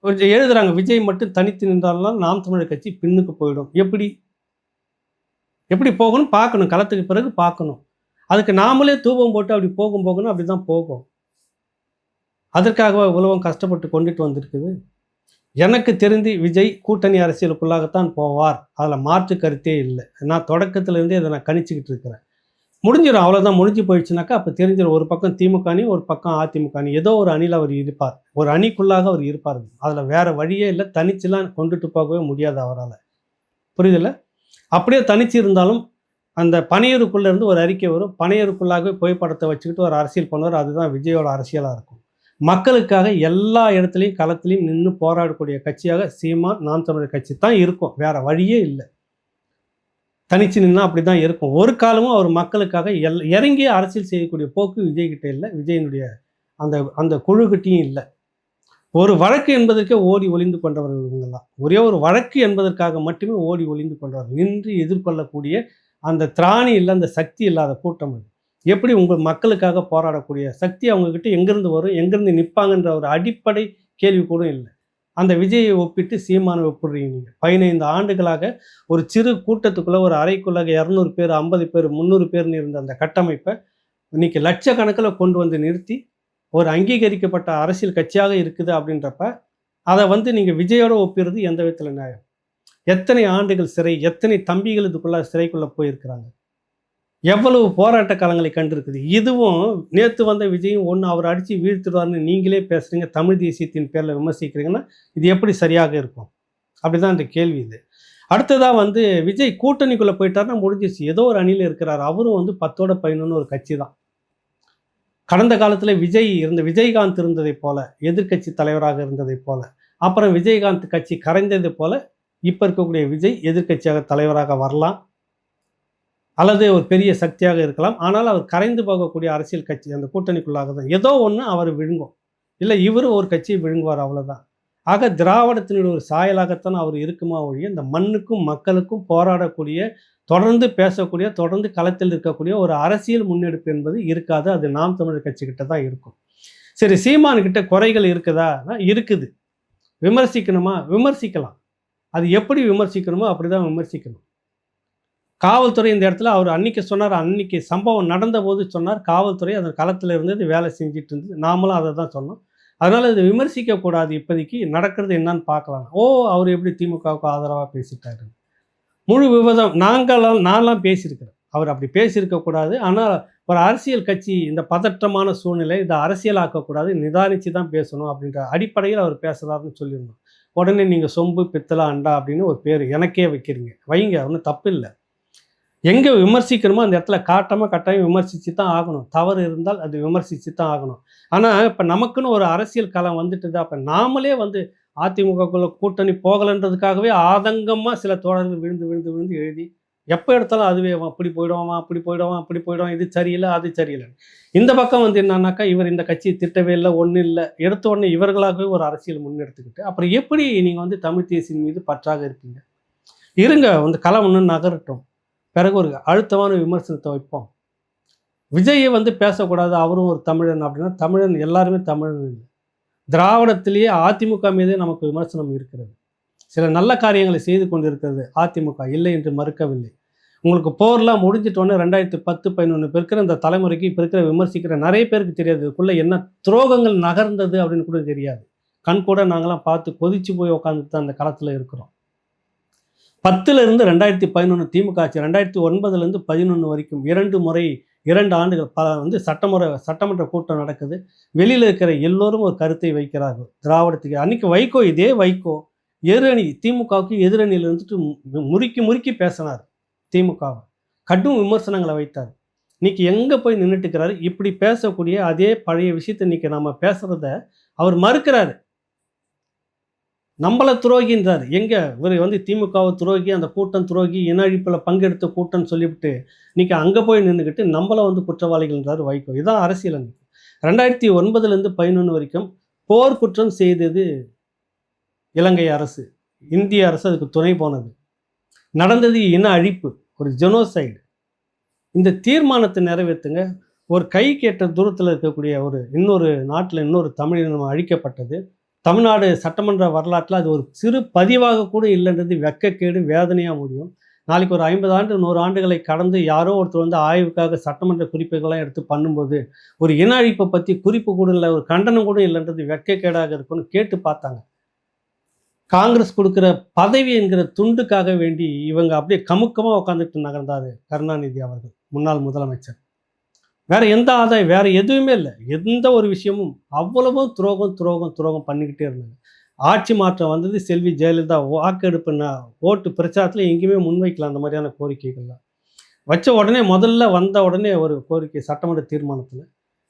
கொஞ்சம் எழுதுறாங்க விஜய் மட்டும் தனித்து நின்றாலும் நாம் தமிழர் கட்சி பின்னுக்கு போயிடும். எப்படி? எப்படி போகணும்? பார்க்கணும். களத்துக்கு பிறகு பார்க்கணும். அதுக்கு நாமளே தூபம் போட்டு அப்படி போகும் போகணும் அப்படி தான் போகும். அதற்காக உலகம் கஷ்டப்பட்டு கொண்டுட்டு வந்திருக்குது? எனக்கு தெரிந்து விஜய் கூட்டணி அரசியலுக்குள்ளாகத்தான் போவார். அதில் மாற்று கருத்தே இல்லை. நான் தொடக்கத்திலேருந்தே இதை நான் கணிச்சுக்கிட்டு இருக்கிறேன். முடிஞ்சிடும் அவ்வளோதான் முடிஞ்சு போயிடுச்சுனாக்கா அப்போ தெரிஞ்சிடும். ஒரு பக்கம் திமுக அணி ஒரு பக்கம் அதிமுக அணி. ஏதோ ஒரு அணியில் அவர் இருப்பார். ஒரு அணிக்குள்ளாக அவர் இருப்பார். அதில் வேறு வழியே இல்லை. தனிச்சுலாம் கொண்டுட்டு போகவே முடியாது அவரால். புரியுதில்ல? அப்படியே தனிச்சு இருந்தாலும் அந்த பனையூருக்குள்ள இருந்து ஒரு அறிக்கை வரும். பனையூருக்குள்ளாகவே புகைப்படத்தை வச்சுக்கிட்டு ஒரு அரசியல் பண்ணுவார். அதுதான் விஜயோட அரசியலாக இருக்கும். மக்களுக்காக எல்லா இடத்துலையும் களத்துலையும் நின்று போராடக்கூடிய கட்சியாக சீமா நாம் தமிழர் கட்சி தான் இருக்கும். வேறு வழியே இல்லை. தனிச்சு நின்னா அப்படி தான் இருக்கும். ஒரு காலமும் அவர் மக்களுக்காக எல் இறங்கி அரசியல் செய்யக்கூடிய போக்கு விஜய்கிட்ட இல்லை. விஜயனுடைய அந்த அந்த குழுக்கிட்டையும் இல்லை. ஒரு வழக்கு என்பதற்கே ஓடி ஒளிந்து கொண்டவர்கள் இவங்கெல்லாம். ஒரே ஒரு வழக்கு என்பதற்காக மட்டுமே ஓடி ஒளிந்து கொண்டவர்கள். நின்று எதிர்கொள்ளக்கூடிய அந்த திராணி இல்லை அந்த சக்தி இல்லாத கூட்டம் அது. எப்படி உங்கள் மக்களுக்காக போராடக்கூடிய சக்தி அவங்கக்கிட்ட எங்கேருந்து வரும் எங்கேருந்து நிற்பாங்கன்ற ஒரு அடிப்படை கேள்வி கூட இல்லை. அந்த விஜயை ஒப்பிட்டு சீமானை ஒப்பிடுறீங்க நீங்கள் பதினைந்து ஆண்டுகளாக ஒரு சிறு கூட்டத்துக்குள்ளே ஒரு அறைக்குள்ளாக இரநூறு பேர் ஐம்பது பேர் முந்நூறு பேர்னு இருந்த அந்த கட்டமைப்பை இன்னைக்கு லட்சக்கணக்கில் கொண்டு வந்து நிறுத்தி ஒரு அங்கீகரிக்கப்பட்ட அரசியல் கட்சியாக இருக்குது அப்படின்றப்ப அதை வந்து நீங்கள் விஜயோட ஒப்பிடுறது எந்த விதத்தில் நியாயம்? எத்தனை ஆண்டுகள் சிறை எத்தனை தம்பிகள் இதுக்குள்ளே சிறைக்குள்ளே போயிருக்கிறாங்க? எவ்வளவு போராட்ட காலங்களை கண்டிருக்குது? இதுவும் நேற்று வந்த விஜயும் ஒன்று அவர் அடித்து வீழ்த்துடுவார்னு நீங்களே பேசுகிறீங்க தமிழ் தேசியத்தின் பேரில் விமர்சிக்கிறீங்கன்னா இது எப்படி சரியாக இருக்கும்? அப்படிதான் இந்த கேள்வி இது. அடுத்ததாக வந்து விஜய் கூட்டணிக்குள்ளே போயிட்டாருன்னா முடிஞ்சிச்சு ஏதோ ஒரு அணியில் இருக்கிறார். அவரும் வந்து பத்தோட பதினொன்று ஒரு கட்சி தான். கடந்த காலத்தில் விஜய் இருந்த விஜயகாந்த் இருந்ததைப் போல எதிர்க்கட்சி தலைவராக இருந்ததைப் போல அப்புறம் விஜயகாந்த் கட்சி கரைந்தது போல இப்போ இருக்கக்கூடிய விஜய் எதிர்க்கட்சியாக தலைவராக வரலாம். அல்லது ஒரு பெரிய சக்தியாக இருக்கலாம். ஆனால் அவர் கரைந்து போகக்கூடிய அரசியல் கட்சி அந்த கூட்டணிக்குள்ளாக தான். ஏதோ ஒன்று அவர் விழுங்கும். இல்லை இவர் ஒரு கட்சியை விழுங்குவார் அவ்வளோதான் ஆக திராவிடத்தினுடைய ஒரு சாயலாகத்தான் அவர் இருக்குமா ஒழிய இந்த மண்ணுக்கும் மக்களுக்கும் போராடக்கூடிய தொடர்ந்து பேசக்கூடிய தொடர்ந்து களத்தில் இருக்கக்கூடிய ஒரு அரசியல் முன்னெடுப்பு என்பது இருக்காது. அது நாம் தமிழர் கட்சிக்கிட்ட தான் இருக்கும். சரி சீமான்கிட்ட குறைகள் இருக்குதா? இருக்குது. விமர்சிக்கணுமா? விமர்சிக்கலாம். அது எப்படி விமர்சிக்கணுமோ அப்படி தான் விமர்சிக்கணும். காவல்துறை இந்த இடத்துல அவர் அன்னைக்கு சொன்னார் அன்னைக்கு சம்பவம் நடந்த போது சொன்னார் காவல்துறை அந்த களத்தில் இருந்தது வேலை செஞ்சுட்டு இருந்தது. நாமளும் அதை தான் சொன்னோம். அதனால் இதை விமர்சிக்கக்கூடாது இப்போதைக்கு நடக்கிறது என்னன்னு பார்க்கலாம். ஓ அவர் எப்படி திமுகவுக்கு ஆதரவாக பேசிட்டாரு. முழு விவாதம் நாங்களாம் நான்லாம் பேசியிருக்கிறேன் அவர் அப்படி பேசியிருக்கக்கூடாது ஆனால் ஒரு அரசியல் கட்சி இந்த பதற்றமான சூழ்நிலை இதை அரசியலாக்கக்கூடாது நிதானித்து தான் பேசணும் அப்படின்ற அடிப்படையில் அவர் பேசுகிறாருன்னு சொல்லியிருந்தோம். உடனே நீங்கள் சொம்பு பித்தளை அண்டா அப்படின்னு ஒரு பேர் எனக்கே வைக்கிறீங்க. வைங்க ஒன்றும் தப்பு இல்லை. எங்கே விமர்சிக்கணுமோ அந்த இடத்துல காட்டமாக கட்டாயம் விமர்சித்து தான் ஆகணும். தவறு இருந்தால் அது விமர்சித்து தான் ஆகணும். ஆனால் இப்போ நமக்குன்னு ஒரு அரசியல் காலம் வந்துட்டுது. அப்போ நாமளே வந்து அதிமுகக்குள்ள கூட்டணி போகலைன்றதுக்காகவே ஆதங்கமாக சில தோழர்கள் விழுந்து விழுந்து விழுந்து எழுதி எப்போ எடுத்தாலும் அதுவே அப்படி போயிடுவான் அப்படி போயிடுவான் அப்படி போயிடுவான் இது சரியில்லை அது சரியில்லை. இந்த பக்கம் வந்து என்னன்னாக்கா இவர் இந்த கட்சியை திட்டவே இல்லை ஒன்றும் இல்லை. எடுத்த உடனே இவர்களாகவே ஒரு அரசியல் முன்னெடுத்துக்கிட்டு அப்புறம் எப்படி நீங்கள் வந்து தமிழ் தேசியின் மீது பற்றாக இருப்பீங்க? இருங்க வந்து களம் ஒன்று நகரட்டும். பிறகு ஒரு அழுத்தமான விமர்சனத்தை வைப்போம். விஜயை வந்து பேசக்கூடாது அவரும் ஒரு தமிழன் அப்படின்னா தமிழன் எல்லாருமே தமிழன் இல்லை. திராவிடத்திலேயே அதிமுக மீது நமக்கு விமர்சனம் இருக்கிறது. சில நல்ல காரியங்களை செய்து கொண்டிருக்கிறது அதிமுக இல்லை என்று மறுக்கவில்லை. உங்களுக்கு போர்லாம் முடிஞ்சிட்டோன்னே ரெண்டாயிரத்தி பத்து பதினொன்று இப்போ இருக்கிற இந்த தலைமுறைக்கு இப்போ இருக்கிற விமர்சிக்கிற நிறைய பேருக்கு தெரியாது. இதுக்குள்ளே என்ன துரோகங்கள் நகர்ந்தது அப்படின்னு கூட தெரியாது. கண் கூட நாங்களாம் பார்த்து கொதிச்சு போய் உட்காந்துட்டு தான் அந்த களத்தில் இருக்கிறோம். பத்துலேருந்து ரெண்டாயிரத்தி பதினொன்று திமுக ஆட்சி ரெண்டாயிரத்தி ஒன்பதுலேருந்து பதினொன்று வரைக்கும் இரண்டு முறை இரண்டு ஆண்டுகள் பல வந்து சட்டமுறை சட்டமன்ற கூட்டம் நடக்குது. வெளியில் இருக்கிற எல்லோரும் ஒரு கருத்தை வைக்கிறார்கள். திராவிடத்துக்கு அன்றைக்கி வைகோ இதே வைகோ எதிரணி திமுகவுக்கு எதிரணியில் இருந்துட்டு முறுக்கி முறுக்கி பேசினார் திமுகவை. கடும் விமர்சனங்களை வைத்தார். இன்றைக்கி எங்கே போய் நின்றுட்டுக்கிறாரு இப்படி பேசக்கூடிய அதே பழைய விஷயத்தை இன்னைக்கு நம்ம பேசுகிறத அவர் மறுக்கிறாரு. நம்மளை துரோகின்றார். எங்கே? இவர் வந்து திமுகவை துரோகி அந்த கூட்டம் துரோகி இன அழிப்பில் பங்கெடுத்த கூட்டம்னு சொல்லிவிட்டு இன்றைக்கி அங்கே போய் நின்றுக்கிட்டு நம்மளை வந்து குற்றவாளிகள்ன்றார் வைகோ. இதான் அரசியல் ரெண்டாயிரத்தி ஒன்பதுலேருந்து பதினொன்று வரைக்கும் போர் குற்றம் செய்தது இலங்கை அரசு. இந்திய அரசு அதுக்கு துணை போனது. நடந்தது இன அழிப்பு ஒரு ஜெனோசைடு இந்த தீர்மானத்தை நிறைவேற்றுங்க ஒரு கை கேட்ட தூரத்தில் இருக்கக்கூடிய ஒரு இன்னொரு நாட்டில் இன்னொரு தமிழினம் அழிக்கப்பட்டது. தமிழ்நாடு சட்டமன்ற வரலாற்றில் அது ஒரு சிறு பதிவாக கூட இல்லைன்றது வெக்கக்கேடு வேதனையாக முடியும். நாளைக்கு ஒரு ஐம்பது ஆண்டு நூறு ஆண்டுகளை கடந்து யாரோ ஒருத்தர் வந்து ஆய்வுக்காக சட்டமன்ற குறிப்புகள்லாம் எடுத்து பண்ணும்போது ஒரு இன அழிப்பை பற்றி குறிப்பு கூட இல்லை ஒரு கண்டனம் கூட இல்லைன்றது வெக்கக்கேடாக இருக்கும்னு கேட்டு பார்த்தாங்க. காங்கிரஸ் கொடுக்குற பதவி என்கிற துண்டுக்காக வேண்டி இவங்க அப்படியே கமுக்கமாக உட்காந்துட்டு நகர்ந்தார் கருணாநிதி அவர்கள் முன்னாள் முதலமைச்சர். வேறு எந்த ஆதாயம் வேறு எதுவுமே இல்லை. எந்த ஒரு விஷயமும் அவ்வளவும் துரோகம் துரோகம் துரோகம் பண்ணிக்கிட்டே இருந்தாங்க. ஆட்சி மாற்றம் வந்தது செல்வி ஜெயலலிதா வாக்கெடுப்புனா ஓட்டு பிரச்சாரத்தில் எங்கேயுமே முன்வைக்கலாம் அந்த மாதிரியான கோரிக்கைகள்லாம். வச்ச உடனே முதல்ல வந்த உடனே ஒரு கோரிக்கை சட்டமன்ற தீர்மானத்தில்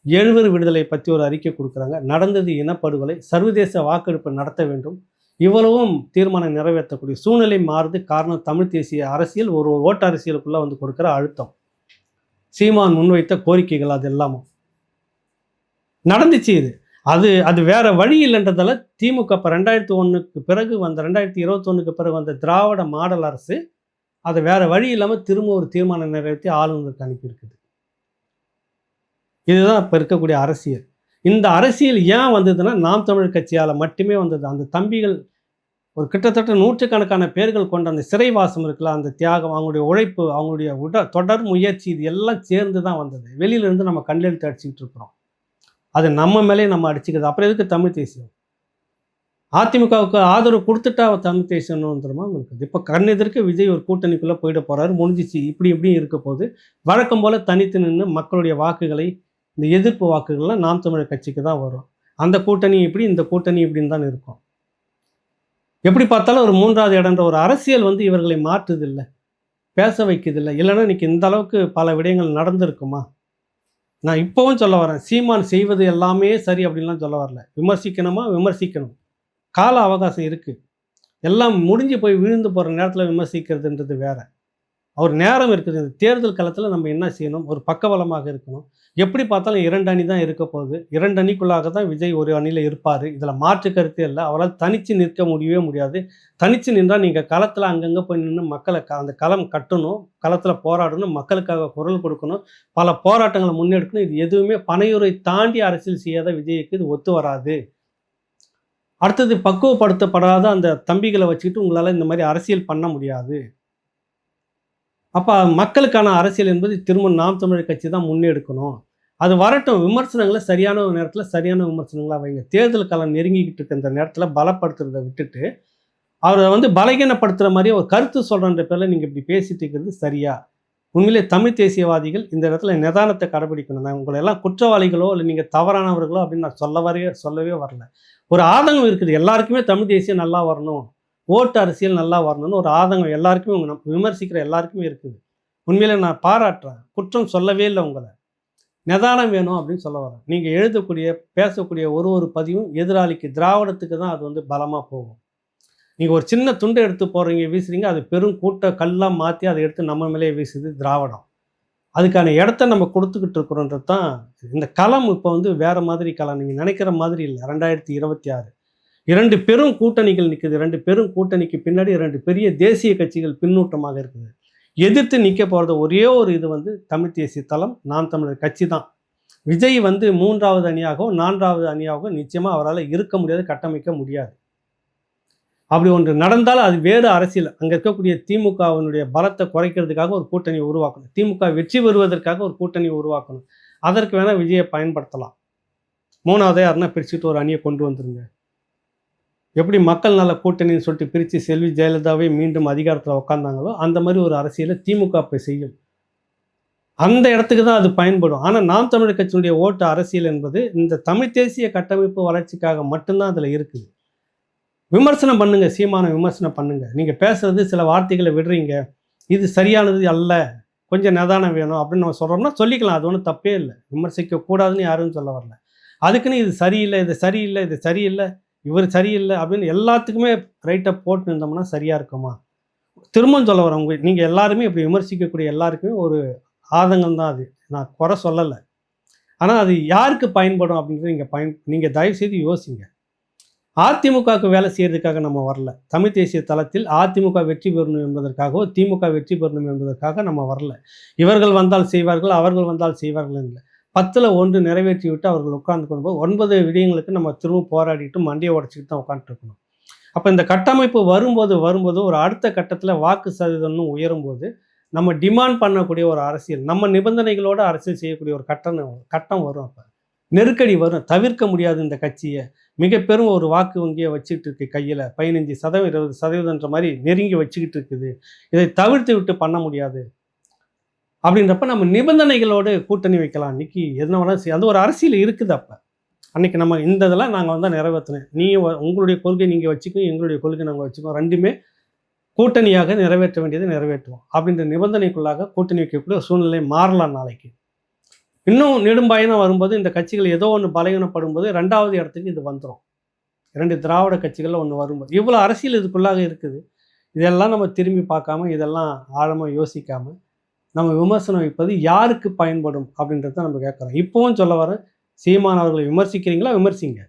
எழுவர் விடுதலை பற்றி ஒரு அறிக்கை கொடுக்குறாங்க. நடந்தது இனப்படுகொலை சர்வதேச வாக்கெடுப்பு நடத்த வேண்டும். இவ்வளவும் தீர்மானம் நிறைவேற்றக்கூடிய சூழ்நிலை மாறுது. காரணம் தமிழ் தேசிய அரசியல் ஒரு ஓட்டு அரசியலுக்குள்ளே வந்து கொடுக்குற அழுத்தம். சீமான் முன்வைத்த கோரிக்கைகள் அது எல்லாமும் நடந்துச்சு இது. அது அது வேற வழி இல்லைன்றதால திமுக இப்போ ரெண்டாயிரத்தி ஒன்றுக்கு பிறகு வந்த ரெண்டாயிரத்தி இருபத்தொன்னுக்கு பிறகு வந்த திராவிட மாடல் அரசு அதை வேற வழி இல்லாமல் திரும்ப ஒரு தீர்மானம் நிறைவேற்றி ஆளுநருக்கு அனுப்பியிருக்குது. இதுதான் இப்போ இருக்கக்கூடிய அரசியல். இந்த அரசியல் ஏன் வந்ததுன்னா நாம் தமிழ் கட்சியால் மட்டுமே வந்தது. அந்த தம்பிகள் ஒரு கிட்டத்தட்ட நூற்றுக்கணக்கான பேர்கள் கொண்ட அந்த சிறைவாசம் இருக்குல்ல அந்த தியாகம் அவங்களுடைய உழைப்பு அவங்களுடைய உட தொடர் முயற்சி இது எல்லாம் சேர்ந்து தான் வந்தது. வெளியிலேருந்து நம்ம கண்ணெழுத்து அடிச்சுக்கிட்டு இருக்கிறோம். அது நம்ம மேலே நம்ம அடிச்சுக்கிறது. அப்புறம் எதுக்கு தமிழ் தேசியம்? அதிமுகவுக்கு ஆதரவு கொடுத்துட்டா தமிழ் தேசியம்னு உங்களுக்கு? இப்போ கண்ணெதிர்க்க விஜய் ஒரு கூட்டணிக்குள்ளே போயிட போகிறாரு முடிஞ்சிச்சு. இப்படி இப்படி இருக்க போது வழக்கம் போல் தனித்து நின்று மக்களுடைய வாக்குகளை இந்த எதிர்ப்பு வாக்குகள்லாம் நாம் தமிழர் கட்சிக்கு தான் வரும். அந்த கூட்டணி இப்படி இந்த கூட்டணி இப்படின்னு தான் இருக்கும். எப்படி பார்த்தாலும் ஒரு மூன்றாவது இடன்ற ஒரு அரசியல் வந்து இவர்களை மாற்றுதில்லை பேச வைக்குதில்லை. இல்லைன்னா இன்னைக்கு இந்த அளவுக்கு பல விடயங்கள் நடந்திருக்குமா? நான் இப்போவும் சொல்ல வரேன் சீமான் செய்வது எல்லாமே சரி அப்படின்லாம் சொல்ல வரல. விமர்சிக்கணுமா? விமர்சிக்கணும். கால அவகாசம் இருக்குது எல்லாம் முடிஞ்சு போய் விழுந்து போகிற நேரத்தில் விமர்சிக்கிறதுன்றது வேறு. அவர் நேரம் இருக்குது. இந்த தேர்தல் காலத்தில் நம்ம என்ன செய்யணும்? ஒரு பக்கபலமாக இருக்கணும். எப்படி பார்த்தாலும் இரண்டு அணி தான் இருக்க போகுது. இரண்டு அணிக்குள்ளாக தான் விஜய் ஒரு அணியில் இருப்பார். இதில் மாற்று கருத்தே இல்லை. அவரால் தனித்து நிற்க முடியவே முடியாது. தனித்து நின்றால் நீங்கள் களத்தில் அங்கங்கே போய் நின்று மக்களை க- அந்த களம் கட்டணும். களத்தில் போராடணும். மக்களுக்காக குரல் கொடுக்கணும். பல போராட்டங்களை முன்னெடுக்கணும். இது எதுவுமே பனையூரை தாண்டி அரசியல் செய்யாத விஜய்க்கு இது ஒத்து வராது. அடுத்தது பக்குவப்படுத்தப்படாத அந்த தம்பிகளை வச்சுக்கிட்டு உங்களால் இந்த மாதிரி அரசியல் பண்ண முடியாது. அப்போ மக்களுக்கான அரசியல் என்பது திரும்ப நாம் தமிழர் கட்சி தான் முன்னெடுக்கணும். அது வரட்டும் விமர்சனங்களை சரியான ஒரு நேரத்தில் சரியான விமர்சனங்களாக வைங்க. தேர்தல் காலம் நெருங்கிக்கிட்டு இருக்க இந்த நேரத்தில் பலப்படுத்துறதை விட்டுட்டு அவரை வந்து பலகீனப்படுத்துகிற மாதிரி ஒரு கருத்து சொல்கிறன்ற பேரில் நீங்கள் இப்படி பேசிட்டு இருக்கிறது சரியா? உண்மையிலே தமிழ் தேசியவாதிகள் இந்த இடத்துல நிதானத்தை கடைபிடிக்கணும். நான் உங்களை எல்லாம் குற்றவாளிகளோ இல்லை நீங்கள் தவறானவர்களோ அப்படின்னு நான் சொல்ல வரவே சொல்லவே வரல. ஒரு ஆதங்கம் இருக்குது. எல்லாருக்குமே தமிழ் தேசியம் நல்லா வரணும். ஓட்டு அரசியல் நல்லா வரணும்னு ஒரு ஆதங்கம் எல்லாருக்குமே உங்க நம்ம விமர்சிக்கிற எல்லாருக்குமே இருக்குது. உண்மையில நான் பாராட்டுறேன். குற்றம் சொல்லவே இல்லை உங்களை. நிதானம் வேணும் அப்படின்னு சொல்ல வரேன். நீங்கள் எழுதக்கூடிய பேசக்கூடிய ஒரு ஒரு பதிவும் எதிராளிக்கு திராவிடத்துக்கு தான் அது வந்து பலமாக போகும். நீங்கள் ஒரு சின்ன துண்டை எடுத்து போகிறீங்க வீசுறீங்க அது பெரும் கூட்ட கல்லாக மாற்றி அதை எடுத்து நம்ம மேலே வீசுது திராவிடம். அதுக்கான இடத்த நம்ம கொடுத்துக்கிட்டு இருக்கிறோன்றது தான் இந்த களம் இப்போ வந்து வேறு மாதிரி களம். நீங்கள் நினைக்கிற மாதிரி இல்லை. ரெண்டாயிரத்தி இருபத்தி ஆறு. இரண்டு பெரும் கூட்டணிகள் நிற்குது இரண்டு பெரும் கூட்டணிக்கு பின்னாடி இரண்டு பெரிய தேசிய கட்சிகள் பின்னூட்டமாக இருக்குது. எதிர்த்து நிற்க போகிறது ஒரே ஒரு இது வந்து தமிழ் தேசிய தளம் நாம் தமிழர் கட்சி தான். விஜய் வந்து மூன்றாவது அணியாகவும் நான்காவது அணியாகவும் நிச்சயமாக அவரால் இருக்க முடியாது கட்டமைக்க முடியாது. அப்படி ஒன்று நடந்தால் அது வேறு அரசியல். அங்கே இருக்கக்கூடிய திமுகவினுடைய பலத்தை குறைக்கிறதுக்காக ஒரு கூட்டணி உருவாக்கணும். திமுக வெற்றி பெறுவதற்காக ஒரு கூட்டணி உருவாக்கணும். அதற்கு வேணால் விஜயை பயன்படுத்தலாம். மூணாவதே யாருன்னா பிரிச்சுட்டு ஒரு அணியை கொண்டு வந்துருங்க. எப்படி மக்கள் நல கூட்டணின்னு சொல்லிட்டு பிரித்து செல்வி ஜெயலலிதாவே மீண்டும் அதிகாரத்தில் உட்காந்தாங்களோ அந்த மாதிரி ஒரு அரசியலை திமுக இப்போ செய்யும். அந்த இடத்துக்கு தான் அது பயன்படும். ஆனால் நாம் தமிழர் கட்சியினுடைய ஓட்டு அரசியல் என்பது இந்த தமிழ் தேசிய கட்டமைப்பு வளர்ச்சிக்காக மட்டும்தான் அதில் இருக்குது. விமர்சனம் பண்ணுங்க சீமான விமர்சனம் பண்ணுங்க. நீங்கள் பேசுறது சில வார்த்தைகளை விடுறீங்க. இது சரியானது அல்ல. கொஞ்சம் நிதானம் வேணும் அப்படின்னு நம்ம சொல்கிறோம்னா சொல்லிக்கலாம். அது ஒன்றும் தப்பே இல்லை. விமர்சிக்க கூடாதுன்னு யாரும் சொல்ல வரல. அதுக்குன்னு இது சரியில்லை இது சரியில்லை இது சரியில்லை. இவர் சரியில்லை அப்படின்னு எல்லாத்துக்குமே ரைட்டை போட்டு இருந்தோம்னா சரியாக இருக்குமா? திரும்பவும் சொல்ல வரவங்க நீங்கள் எல்லாருமே இப்படி விமர்சிக்கக்கூடிய எல்லாருக்குமே ஒரு ஆதங்கம் தான் அது. நான் குறை சொல்லலை. ஆனால் அது யாருக்கு பயன்படும் அப்படின்றது நீங்கள் பயன் நீங்கள் தயவுசெய்து யோசிங்க. அதிமுகவுக்கு வேலை செய்யறதுக்காக நம்ம வரல. தமிழ் தேசிய தளத்தில் அதிமுக வெற்றி பெறணும் என்பதற்காகவோ திமுக வெற்றி பெறணும் என்பதற்காக நம்ம வரல. இவர்கள் வந்தால் செய்வார்கள் அவர்கள் வந்தால் செய்வார்கள் இல்லை. பத்தில் ஒன்று நிறைவேற்றி விட்டு அவர்கள் உட்கார்ந்து போய் ஒன்பது விடயங்களுக்கு நம்ம திரும்ப போராடிட்டு மண்டியை உடச்சிக்கிட்டு தான் உட்காந்துட்டு இருக்கணும் அப்போ இந்த கட்டமைப்பு வரும்போது வரும்போது ஒரு அடுத்த கட்டத்தில் வாக்கு சதவீதம்னு உயரும்போது நம்ம டிமாண்ட் பண்ணக்கூடிய ஒரு அரசியல் நம்ம நிபந்தனைகளோட அரசியல் செய்யக்கூடிய ஒரு கட்டணம் கட்டம் வரும் அப்போ. நெருக்கடி வரும். தவிர்க்க முடியாது இந்த கட்சியை. மிக பெரும் ஒரு வாக்கு வங்கியை வச்சுக்கிட்டு இருக்கு கையில். பதினஞ்சு சதவீதம் இருபது சதவீதம்ன்ற மாதிரி நெருங்கி வச்சுக்கிட்டு இருக்குது இதை தவிர்த்து விட்டு பண்ண முடியாது. அப்படின்றப்ப நம்ம நிபந்தனைகளோடு கூட்டணி வைக்கலாம். இன்னைக்கு எதுனா வேணாலும் அது ஒரு அரசியல் இருக்குது அப்போ. அன்னைக்கு நம்ம இந்த இதெல்லாம் நாங்கள் வந்து நிறைவேற்றினேன் நீ உங்களுடைய கொள்கை நீங்கள் வச்சுக்கோ எங்களுடைய கொள்கை நாங்கள் வச்சுக்கோ. ரெண்டுமே கூட்டணியாக நிறைவேற்ற வேண்டியதை நிறைவேற்றுவோம். அப்படின்ற நிபந்தனைக்குள்ளாக கூட்டணி வைக்கக்கூடிய சூழ்நிலை மாறலாம் நாளைக்கு. இன்னும் நெடும்பாயனம் வரும்போது இந்த கட்சிகள் ஏதோ ஒன்று பலகீனப்படும் போது ரெண்டாவது இடத்துக்கு இது வந்துடும் இரண்டு திராவிட கட்சிகளில் ஒன்று வரும்போது. இவ்வளோ அரசியல் இதுக்குள்ளாக இருக்குது. இதெல்லாம் நம்ம திரும்பி பார்க்காம இதெல்லாம் ஆழமாக யோசிக்காமல் நம்ம விமர்சனம் வைப்பது யாருக்கு பயன்படும் அப்படின்றத நம்ம கேட்குறோம். இப்போவும் சொல்ல வர சீமான் அவர்களை விமர்சிக்கிறீங்களா? விமர்சிங்க.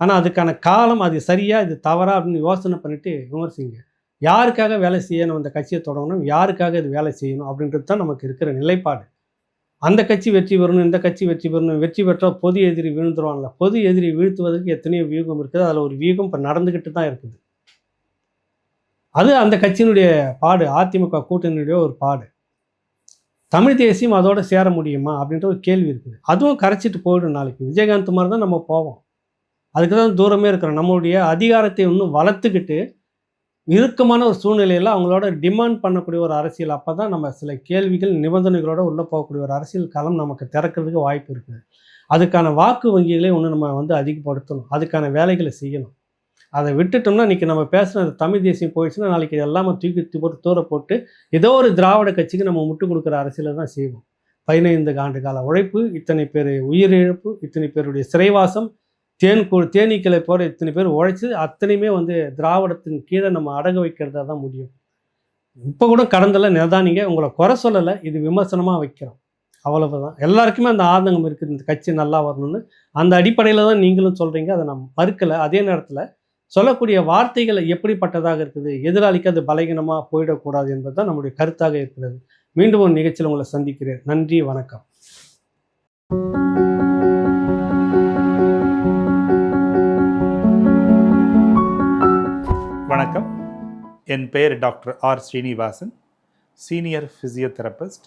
ஆனால் அதுக்கான காலம் அது சரியா இது தவறா அப்படின்னு யோசனை பண்ணிட்டு விமர்சிங்க. யாருக்காக வேலை செய்யணும் அந்த கட்சியை தொடங்கணும்? யாருக்காக இது வேலை செய்யணும்? அப்படின்றது தான் நமக்கு இருக்கிற நிலைப்பாடு. அந்த கட்சி வெற்றி பெறணும் இந்த கட்சி வெற்றி பெறணும் வெற்றி பெற்றால் பொது எதிரி விழுந்துருவாங்கள பொது எதிரி வீழ்த்துவதற்கு எத்தனையோ வியூகம் இருக்குது. அதில் ஒரு வியூகம் இப்போ நடந்துக்கிட்டு தான் இருக்குது. அது அந்த கட்சியினுடைய பாடு அதிமுக கூட்டணியுடைய ஒரு பாடு. தமிழ் தேசியம் அதோட சேர முடியுமா அப்படின்ற ஒரு கேள்வி இருக்குது. அதுவும் கரைச்சிட்டு போயிடும் நாளைக்கு. விஜயகாந்த் மாதிரி தான் நம்ம போவோம். அதுக்கு தான் தூரமே இருக்கிறோம் நம்மளுடைய அதிகாரத்தை இன்னும் வளர்த்துக்கிட்டு இறுக்கமான ஒரு சூழ்நிலையில் அவங்களோட டிமாண்ட் பண்ணக்கூடிய ஒரு அரசியல். அப்போ தான் நம்ம சில கேள்விகள் நிபந்தனைகளோட உள்ளே போகக்கூடிய ஒரு அரசியல் களம் நமக்கு திறக்கிறதுக்கு வாய்ப்பு இருக்குது. அதுக்கான வாக்கு வங்கிகளை ஒன்று நம்ம வந்து அதிகப்படுத்தணும். அதுக்கான வேலைகளை செய்யணும். அதை விட்டுட்டோம்னா இன்றைக்கி நம்ம பேசுகிற தமிழ் தேசியம் போயிடுச்சுன்னா நாளைக்கு எல்லாமே தூக்கி போட்டு தூர போட்டு ஏதோ ஒரு திராவிட கட்சிக்கு நம்ம முட்டு கொடுக்குற அரசியலை தான் செய்வோம். பதினைந்து ஆண்டு கால உழைப்பு இத்தனை பேர் உயிரிழப்பு இத்தனை பேருடைய சிறைவாசம் தேன் தேனீக்களை போகிற இத்தனை பேர் உழைச்சி அத்தனையுமே வந்து திராவிடத்தின் கீழே நம்ம அடங்க வைக்கிறதா தான் முடியும். இப்போ கூட கடந்தெல்லாம் நிதானிங்க உங்களை குறை சொல்லலை இது விமர்சனமாக வைக்கிறோம். அவ்வளவுதான். எல்லாருக்குமே அந்த ஆதங்கம் இருக்குது இந்த கட்சி நல்லா வரணும்னு. அந்த அடிப்படையில் தான் நீங்களும் சொல்கிறீங்க அதை நான் மறுக்கலை. அதே நேரத்தில் சொல்லக்கூடிய வார்த்தைகள் எப்படிப்பட்டதாக இருக்குது? எதிராளிக்கு அது பலகீனமாக போயிடக்கூடாது என்பது தான் நம்முடைய கருத்தாக இருக்கிறது. மீண்டும் ஒரு நிகழ்ச்சியில் உங்களை சந்திக்கிறேன். நன்றி வணக்கம். வணக்கம். என் பெயர் doctor R Srinivasan senior physiotherapist.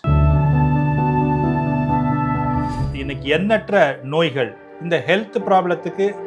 இன்னைக்கு எண்ணற்ற நோய்கள் இந்த ஹெல்த் ப்ராப்ளத்துக்கு